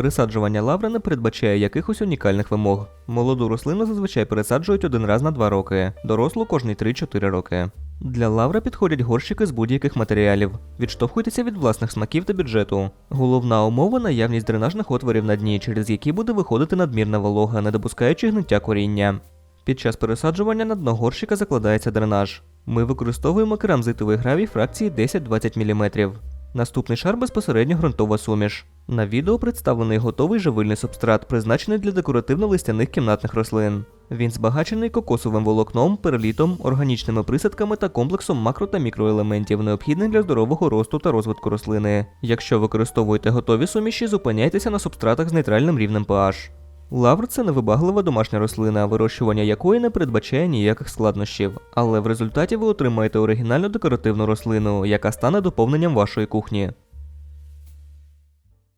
Пересаджування лаври не передбачає якихось унікальних вимог. Молоду рослину зазвичай пересаджують один раз на 2 роки, дорослу кожні 3-4 роки. Для лаври підходять горщики з будь-яких матеріалів. Відштовхуйтеся від власних смаків та бюджету. Головна умова наявність дренажних отворів на дні, через які буде виходити надмірна волога, не допускаючи гниття коріння. Під час пересаджування на дно горщика закладається дренаж. Ми використовуємо керамзитовий гравій фракції 10-20 мм. Наступний шар безпосередньо ґрунтова суміш. На відео представлений готовий живильний субстрат, призначений для декоративно-листяних кімнатних рослин. Він збагачений кокосовим волокном, перелітом, органічними присадками та комплексом макро та мікроелементів, необхідних для здорового росту та розвитку рослини. Якщо використовуєте готові суміші, зупиняйтеся на субстратах з нейтральним рівнем pH. Лавр це невибаглива домашня рослина, вирощування якої не передбачає ніяких складнощів, але в результаті ви отримаєте оригінальну декоративну рослину, яка стане доповненням вашої кухні.